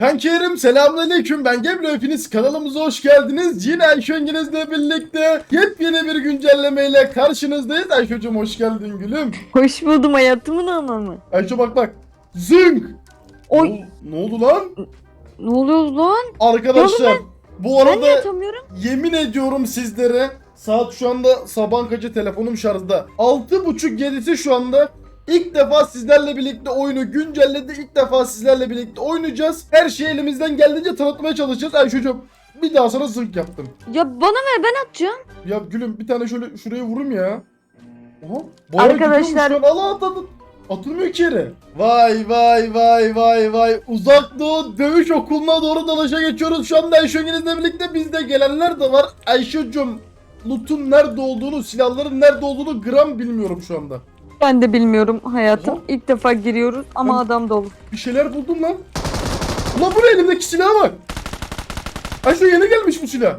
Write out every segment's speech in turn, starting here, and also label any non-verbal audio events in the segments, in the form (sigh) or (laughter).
Kankilerim selamünaleyküm ben Gebru hepiniz kanalımıza hoş geldiniz. Yine Ayşe Yengenizle birlikte yepyeni bir güncellemeyle karşınızdayız. Ayşe'cim hoş geldin gülüm. Hoş buldum hayatımın anlamı. Ayşe bak bak. Zınk. Oy Ne, ne oldu lan? ne oluyor lan? Arkadaşlar bu Ben arada yemin ediyorum sizlere saat şu anda sabah kaçı telefonum şarjda. 6.30-7'si şu anda. İlk defa sizlerle birlikte oyunu güncelledi. İlk defa sizlerle birlikte oynayacağız. Her şeyi elimizden geldiğince tanıtmaya çalışacağız. Ayşe'cim bir daha sana zınk yaptım. Ya bana ver ben atacağım. Ya gülüm bir tane şöyle şuraya vurum ya. Bayağı Arkadaşlar-. Allah at at at. Atılmıyor ki yere. Vay vay vay vay vay. Uzak Doğu Dövüş Okulu'na doğru dalaşa geçiyoruz. Şu anda Ayşe Yengeniz'le birlikte bizde gelenler de var. Ayşe'cim loot'un nerede olduğunu, silahların nerede olduğunu gram bilmiyorum şu anda. Ben de bilmiyorum hayatım. Oha. İlk defa giriyoruz ama Ben- adam dolu. Bir şeyler buldum lan. Ulan bu ne elimdeki silaha bak. Ayşe yeni gelmiş bu silah.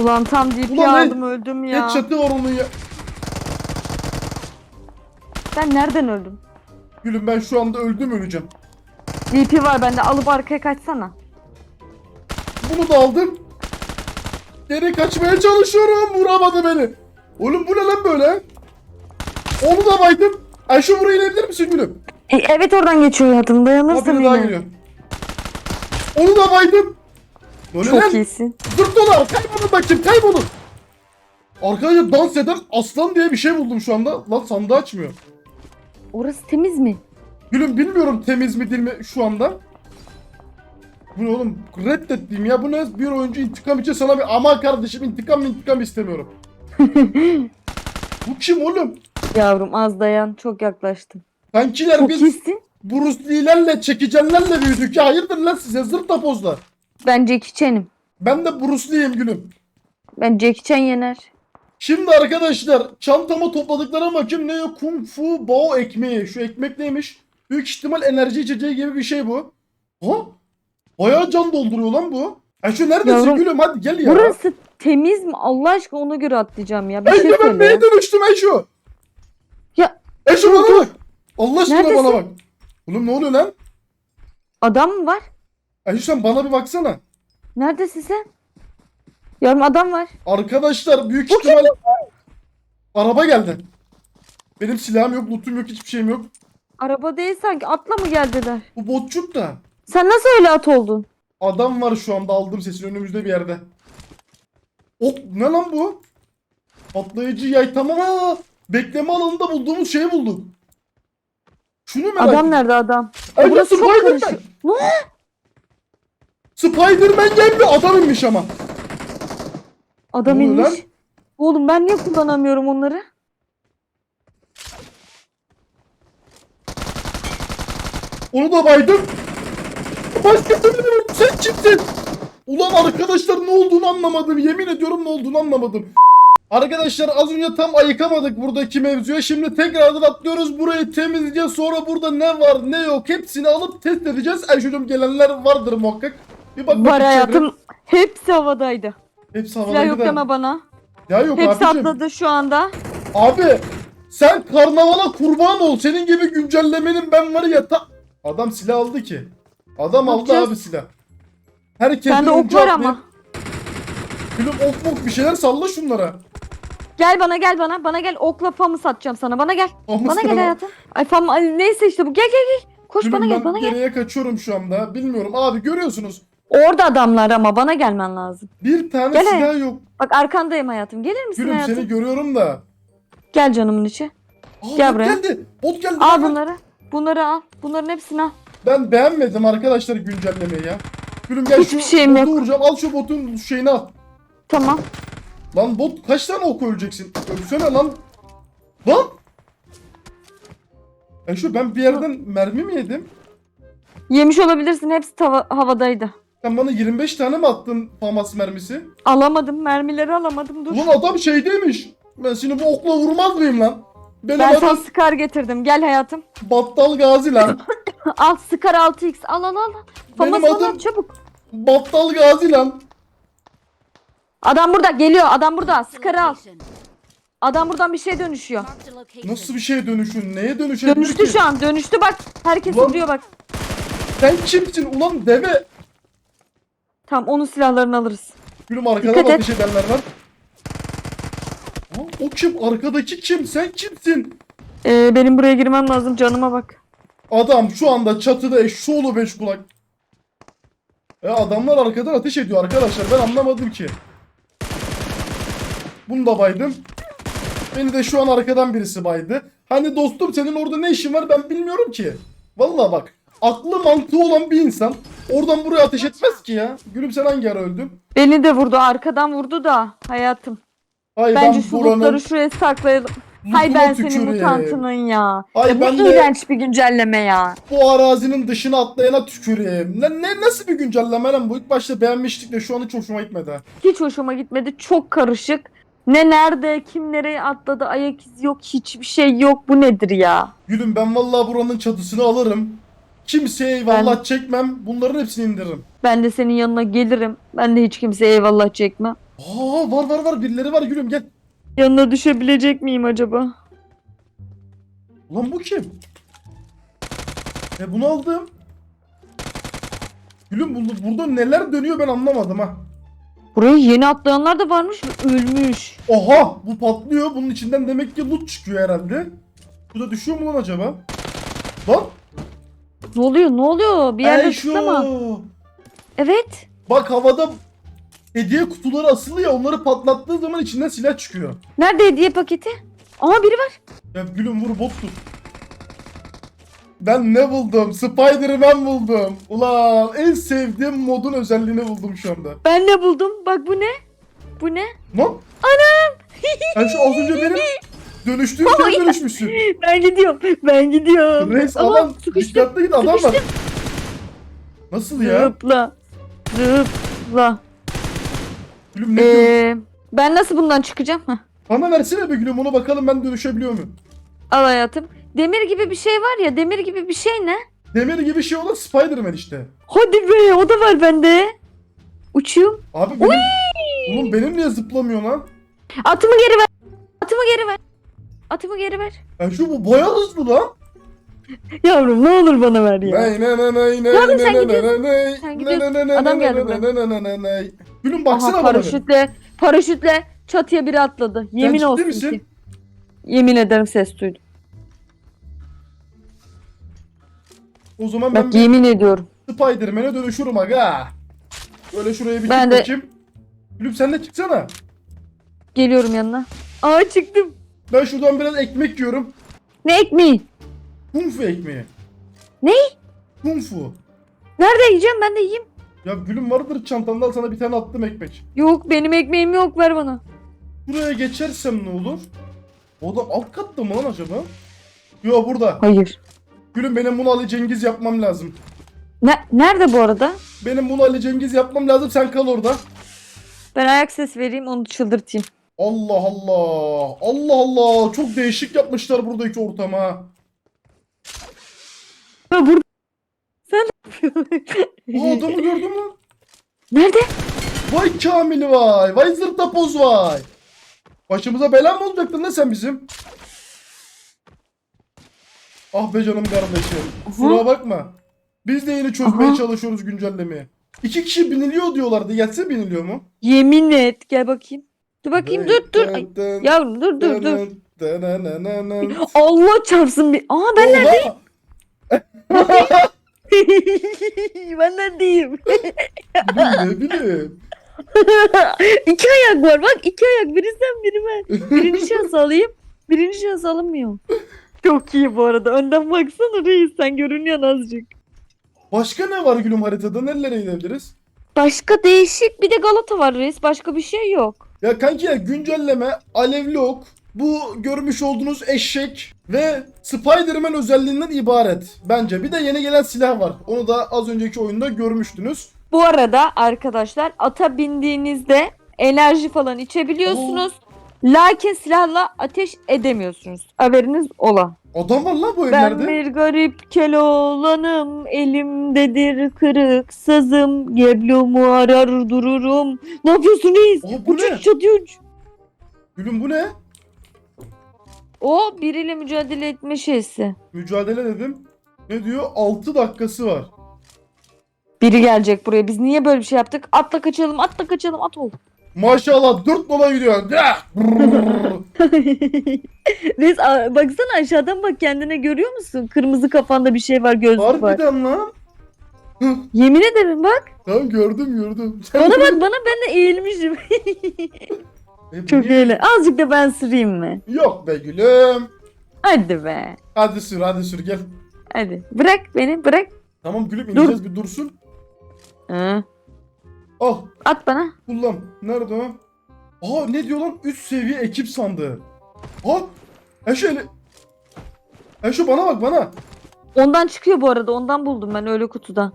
Ulan tam DP Ulan ne- aldım öldüm ya. Headshot'ı var onun ya. Ben nereden öldüm? Gülüm ben şu anda öldüm öleceğim. DP var bende alıp arkaya kaçsana. Bunu da aldım. Geri kaçmaya çalışıyorum. Vuramadı beni. Oğlum bu ne lan böyle? Onu da baydım. Ayşe buraya inebilir misin gülüm? E, evet oradan geçiyor Ha dayanırsın biri daha yine. geliyor. Onu da baydım. Böyle Çok lan. iyisin. Dur dolar. Kaybolun bakayım kaybolun. Arkadaşlar dans eden aslan diye bir şey buldum şu anda. Lan sandığı açmıyor. Orası temiz mi? Gülüm bilmiyorum temiz mi değil mi şu anda. Bu ne oğlum reddettiğim ya bu ne bir oyuncu intikam için sana bir ama kardeşim intikam intikam istemiyorum. Bu kim oğlum? Yavrum az dayan çok yaklaştım. Kankiler Çok biz iyisin. Bruce Lee'lerle çekicenlerle büyüdük ya hayırdır lan size zırt tapozlar. Ben Jackie Chan'im. Ben de Bruce Lee'yim gülüm. Ben Jackie Chan yener. Şimdi arkadaşlar çantama topladıklarıma bakayım ne o kung fu bao ekmeği. Şu ekmek neymiş? Büyük ihtimal enerji içeceği gibi bir şey bu. Ha? Bayağı can dolduruyor lan bu. Ay şu neredesin Yavrum, gülüm hadi gel ya. Burası temiz mi? Allah aşkına ona göre atlayacağım ya. Bir şey ben söyle. neye ya. dönüştüm Ayşo? Ya, Ayşo dur, bana dur. bak. Allah aşkına Neredesin? bana bak. Oğlum ne oluyor lan? Adam mı var? Ayşo sen bana bir baksana. Neredesin sen? Yavrum adam var. Arkadaşlar büyük Bu ihtimal araba geldi. Benim silahım yok, lootum yok, hiçbir şeyim yok. Araba değil sanki atla mı geldiler? Bu botçuk da. Sen nasıl öyle at oldun? Adam var şu anda aldım sesini önümüzde bir yerde. Ok ne lan bu? Patlayıcı yay tamam ha. Bekleme alanında bulduğumuz şeyi bulduk. Şunu merak Adam nerede adam? Ay, burası çok karışık. Ne? Spider-Man geldi adam inmiş ama. Adam Ne oluyor inmiş. Oğlum ben niye kullanamıyorum onları? Onu da baydım. Başka türlü mi? Sen kimsin? Ulan arkadaşlar ne olduğunu anlamadım. Yemin ediyorum ne olduğunu anlamadım. Arkadaşlar az önce tam ayıkamadık buradaki mevzuya. Şimdi tekrardan atlıyoruz. Burayı temizleyeceğiz. Sonra burada ne var ne yok hepsini alıp test edeceğiz. Ayşe'cim gelenler vardır muhakkak. Bir bak Var hayatım. Hepsi havadaydı. Hepsi Silah havada yok gider. deme bana. Ya yok Hepsi abicim. atladı şu anda. Abi sen karnavala kurban ol. Senin gibi güncellemenin ben var ya ta... Adam silah aldı ki. Adam aldı abi silah. Herkesten Bende ok var ama. Gülüm ok mok bir şeyler salla şunlara. Gel bana gel bana. Bana gel okla famı satacağım sana. Bana gel. Ama Bana sana- gel hayatım. Ay fam ay, neyse işte bu. Gel gel gel. Koş Gülüm bana gel bana gel. geriye kaçıyorum şu anda. Bilmiyorum abi görüyorsunuz. Orada adamlar ama bana gelmen lazım. Bir tane Gel silah yok. Bak arkandayım hayatım. Gelir misin Gülüm hayatım? seni görüyorum da. Gel canımın içi. Aa, Gel buraya. geldi. Bot geldi. Al bunları. Bunları al. Bunların hepsini al. Ben beğenmedim arkadaşlar güncellemeyi ya. Gülüm gel Hiçbir şu şeyim botu yok. vuracağım. Al şu botun şeyini al. Tamam. Lan bot kaç tane ok öleceksin? Ölsene lan. Lan. E şu ben bir yerden mermi mi yedim? Yemiş olabilirsin. Hepsi tava- havadaydı. Sen bana 25 tane mi attın famas mermisi? Alamadım. Mermileri alamadım. Dur. Ulan adam şeydeymiş. Ben şimdi bu okla vurmaz mıyım lan? Benim Ben adım sana Scar getirdim. Gel hayatım. Battal Gazi lan. (laughs) Al Scar 6x. Al al al. Famas Benim al çabuk. Battal Gazi lan. Adam burada geliyor. Adam burada. Scar'ı al. Adam buradan bir şey dönüşüyor. Nasıl bir şeye dönüşün? Neye dönüşebilir Dönüştü ki? şu an. Dönüştü bak. Herkes Ulan- vuruyor bak. Sen kimsin ulan deve? Tamam onun silahlarını alırız. Gülüm arkadan Dikkat et. ateş edenler var. Aa, o kim? Arkadaki kim? Sen kimsin? Ee, benim buraya girmem lazım canıma bak. Adam şu anda çatıda eşşoğlu beş kulak. E adamlar arkadan ateş ediyor arkadaşlar. Ben anlamadım ki. Bunu da baydım. Beni de şu an arkadan birisi baydı. Hani dostum senin orada ne işin var ben bilmiyorum ki. Vallahi bak. Aklı mantığı olan bir insan oradan buraya ateş etmez ki ya. Gülüm sen hangi ara öldün? Beni de vurdu arkadan vurdu da hayatım. Ay Bence ben şu buranın şuraya saklayalım. Hay ben senin tüküreyim. mutantının ya. Ay ya bu ben de- iğrenç bir güncelleme ya. Bu arazinin dışına atlayana tüküreyim. Ne, ne nasıl bir güncelleme lan bu? İlk başta beğenmiştik de şu an hiç hoşuma gitmedi. ha. Hiç hoşuma gitmedi. Çok karışık. Ne nerede, kim nereye atladı, ayak izi yok, hiçbir şey yok. Bu nedir ya? Gülüm ben vallahi buranın çatısını alırım. Kimseye eyvallah çekmem. Bunların hepsini indiririm. Ben de senin yanına gelirim. Ben de hiç kimseye eyvallah çekmem. Aa var var var birileri var gülüm gel. Yanına düşebilecek miyim acaba? Ulan bu kim? E bunu aldım. Gülüm bu- burada neler dönüyor ben anlamadım ha. Buraya yeni atlayanlar da varmış ölmüş. Oha bu patlıyor. Bunun içinden demek ki loot çıkıyor herhalde. Bu da düşüyor mu lan acaba? Lan. Ne oluyor? Ne oluyor? Bir yerde Ey şu. tıklama. Evet. Bak havada hediye kutuları asılı ya onları patlattığı zaman içinden silah çıkıyor. Nerede hediye paketi? Aa biri var. Ya gülüm vur bottur. Ben ne buldum? Spider-Man buldum. Ulan en sevdiğim modun özelliğini buldum şu anda. Ben ne buldum? Bak bu ne? Bu ne? Lan? Anam! (laughs) Sen şu az önce benim dönüştüğüm şeye dönüşmüşsün. Ben gidiyorum. Ben gidiyorum. Reis aman sıkıştım. dikkatli git adam var. Nasıl ya? Zıpla. Zıpla. Gülüm ne diyorsun? Ee, ben nasıl bundan çıkacağım? Heh. Bana versene be gülüm ona bakalım ben dönüşebiliyor muyum? Al hayatım. Demir gibi bir şey var ya. Demir gibi bir şey ne? Demir gibi şey olan Spider-Man işte. Hadi be o da var bende. Uçuyorum. Abi benim... Oğlum benim niye zıplamıyor lan? Atımı geri ver. Atımı geri ver. Atımı geri ver. Ya şu bu bayağı hızlı lan. Yavrum ne olur bana ver ya. Ney ney ney ney ney ney ney ney ney ney ney ney ney ney ney ney ney. Gülüm Aha baksana bana. bir. paraşütle paraşütle çatıya biri atladı. Yemin ciddi olsun misin? ki. Yemin ederim ses duydum. O zaman ben Bak bir yemin ediyorum. Spider-Man'e dönüşürüm aga. Böyle şuraya bir Ben çık de- bakayım. Gülüm sen de çıksana. Geliyorum yanına. Aa çıktım. Ben şuradan biraz ekmek yiyorum. Ne ekmeği? Kung fu ekmeği. Ne? Kung fu. Nerede yiyeceğim ben de yiyeyim. Ya gülüm vardır çantamda al sana bir tane attım ekmek. Yok benim ekmeğim yok ver bana. Buraya geçersem ne olur? O adam alt katta mı lan acaba? Yo burada. Hayır. Gülüm benim bunu Ali Cengiz yapmam lazım. Ne, nerede bu arada? Benim bunu Ali Cengiz yapmam lazım sen kal orada. Ben ayak ses vereyim onu çıldırtayım. Allah Allah. Allah Allah. Çok değişik yapmışlar buradaki ortamı ha. Ha burada. Sen O (laughs) adamı gördün mü? Nerede? Vay Kamil vay. Vay zırtapoz vay. Başımıza bela mı olacaktın lan sen bizim? Ah be canım kardeşim. Kusura bakma. Biz de yeni çözmeye Aha. çalışıyoruz güncellemeyi. İki kişi biniliyor diyorlardı. Gelse biniliyor mu? Yemin et gel bakayım. Dur bakayım dur dur. Ay, Yavrum dur dur dur. Allah çarpsın bir. Aa ben neredeyim? (laughs) (laughs) ben neredeyim? ne bileyim. (laughs) iki ayak var bak iki ayak biri sen biri ben. Birinci şans alayım. Birinci şans alınmıyor. Çok iyi bu arada. Önden baksana reis sen görünüyorsun azıcık. Başka ne var gülüm haritada? Nerelere gidebiliriz? Başka değişik bir de Galata var reis. Başka bir şey yok. Ya kanki ya güncelleme, alevli ok, bu görmüş olduğunuz eşek ve Spider-Man özelliğinden ibaret bence. Bir de yeni gelen silah var. Onu da az önceki oyunda görmüştünüz. Bu arada arkadaşlar ata bindiğinizde enerji falan içebiliyorsunuz. Lakin silahla ateş edemiyorsunuz. Haberiniz ola. Adam var lan bu Ben evlerde. bir garip keloğlanım, elimdedir kırık sazım, geblomu arar dururum. Ne yapıyorsun reis? Aa, bu ne? uç çatı uç. Gülüm bu ne? O biriyle mücadele etme şeysi. Mücadele dedim. Ne diyor? 6 dakikası var. Biri gelecek buraya. Biz niye böyle bir şey yaptık? Atla kaçalım, atla kaçalım, at ol. Maşallah dört nola gidiyor. Reis (laughs) a- baksana aşağıdan bak kendine görüyor musun? Kırmızı kafanda bir şey var, gözlük var. Harbiden lan. (laughs) Yemin ederim bak. Tamam gördüm gördüm. Sen Bana (laughs) bak bana ben de eğilmişim. E, Çok niye- eğlen. Azıcık da ben süreyim mi? Yok be gülüm. Hadi be. Hadi sür hadi sür gel. Hadi. Bırak beni bırak. Tamam gülüm ineceğiz bir dursun. Hı. Al At bana. kullan. Nerede o? Aa ne diyor lan? Üst seviye ekip sandığı. Aa. Eşo ele... Eşo bana bak bana. Ondan çıkıyor bu arada. Ondan buldum ben öyle kutudan.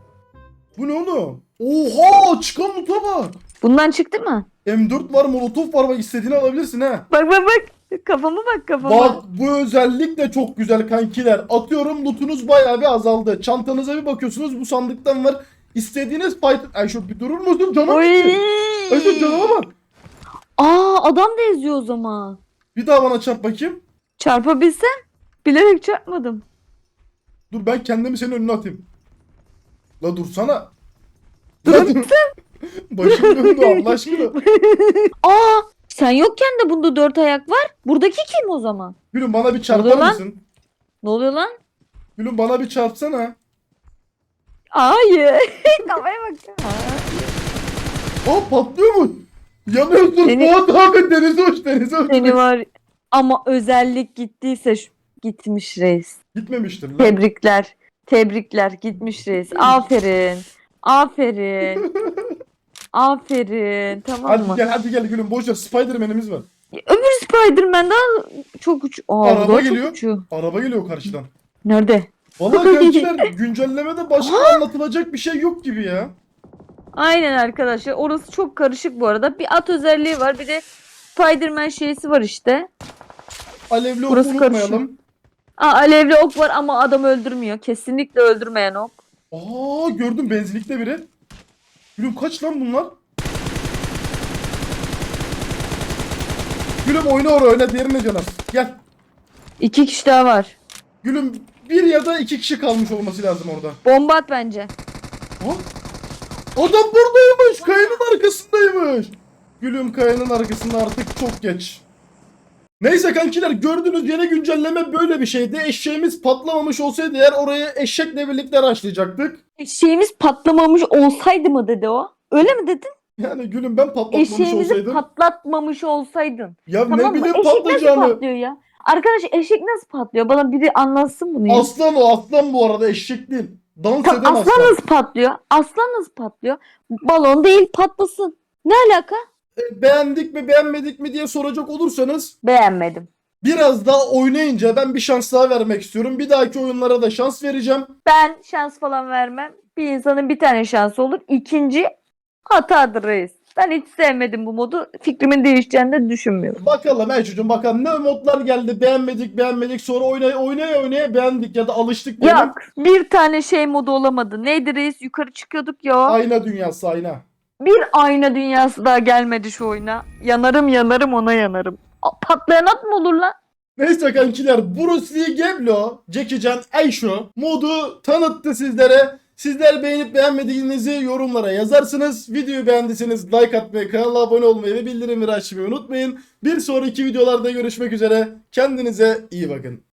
Bu ne oğlum? Oha çıkan loot'a bak. Bundan çıktı mı? M4 var molotof var bak istediğini alabilirsin ha. Bak bak bak. Kafama bak kafama. Bak bu özellik de çok güzel kankiler. Atıyorum lootunuz bayağı bir azaldı. Çantanıza bir bakıyorsunuz bu sandıktan var. İstediğiniz fight... Ay şu bir durur musun canım? Oy. Ay şu canıma bak. Aa adam da eziyor o zaman. Bir daha bana çarp bakayım. Çarpabilsem bilerek çarpmadım. Dur ben kendimi senin önüne atayım. La dursana. Dur. (laughs) Başım döndü Allah (laughs) aşkına. Aa sen yokken de bunda dört ayak var. Buradaki kim o zaman? Gülüm bana bir çarpar oluyor lan? mısın? Ne oluyor lan? Gülüm bana bir çarpsana. Hayır. (laughs) Kafaya bak. Aa patlıyor mu? Yanıyorsun Seni- Fuat abi denize uç denize uç. Seni var. Ama özellik gittiyse şu... gitmiş reis. Gitmemiştir lan. Tebrikler. Tebrikler gitmiş reis. Aferin. Aferin. Aferin. Tamam Hadi mı? gel hadi gel gülüm boş ver Spiderman'imiz var. Öbür Spider-Man daha çok uç. Aa, Araba çok geliyor. uçuyor. Araba geliyor karşıdan. Nerede? Vallahi kankiler güncellemede başka anlatılacak bir şey yok gibi ya. Aynen arkadaşlar. Orası çok karışık bu arada. Bir at özelliği var. Bir de Spider-Man şeysi var işte. Alevli oku Burası unutmayalım. Aa, alevli ok var ama adam öldürmüyor. Kesinlikle öldürmeyen ok. Aa gördüm benzinlikte biri. Gülüm kaç lan bunlar? Gülüm oyna oraya oyna diğerine canas. Gel. İki kişi daha var. Gülüm bir ya da iki kişi kalmış olması lazım orada. Bomba at bence. Ha? Adam buradaymış. Kayanın arkasındaymış. Gülüm kayanın arkasında artık çok geç. Neyse kankiler gördüğünüz yeni güncelleme böyle bir şeydi. Eşeğimiz patlamamış olsaydı eğer oraya eşekle birlikte raşlayacaktık. Eşeğimiz patlamamış olsaydı mı dedi o? Öyle mi dedin? Yani gülüm ben patlatmamış Eşeğimizi olsaydım. patlatmamış olsaydın. ya Tamam ne mı? bileyim Eşek nasıl patlayacağını. patlıyor ya? Arkadaş eşek nasıl patlıyor? Bana biri anlatsın bunu ya. Aslan o aslan bu arada eşek değil. Dans eden aslan aslan. nasıl patlıyor? Aslan nasıl patlıyor? Balon değil patlasın. Ne alaka? E, Beğendik mi beğenmedik mi diye soracak olursanız Beğenmedim. biraz daha oynayınca ben bir şans daha vermek istiyorum. Bir dahaki oyunlara da şans vereceğim. Ben şans falan vermem. Bir insanın bir tane şansı olur. İkinci hatadır reis. Ben hiç sevmedim bu modu. Fikrimin değişeceğini de düşünmüyorum. Bakalım ey çocuğum bakalım ne modlar geldi beğenmedik beğenmedik sonra oynaya oynaya oynaya beğendik ya da alıştık diyelim. Yok bir tane şey modu olamadı. Neydi reis? Yukarı çıkıyorduk ya. Ayna dünyası ayna. Bir ayna dünyası daha gelmedi şu oyuna. Yanarım yanarım ona yanarım. Patlayan at mı olur lan? Neyse kankiler Bruce Lee Geblo, Jackie Chan Aisho modu tanıttı sizlere. Sizler beğenip beğenmediğinizi yorumlara yazarsınız. Videoyu beğendiyseniz like atmayı, kanala abone olmayı ve bildirimleri açmayı unutmayın. Bir sonraki videolarda görüşmek üzere. Kendinize iyi bakın.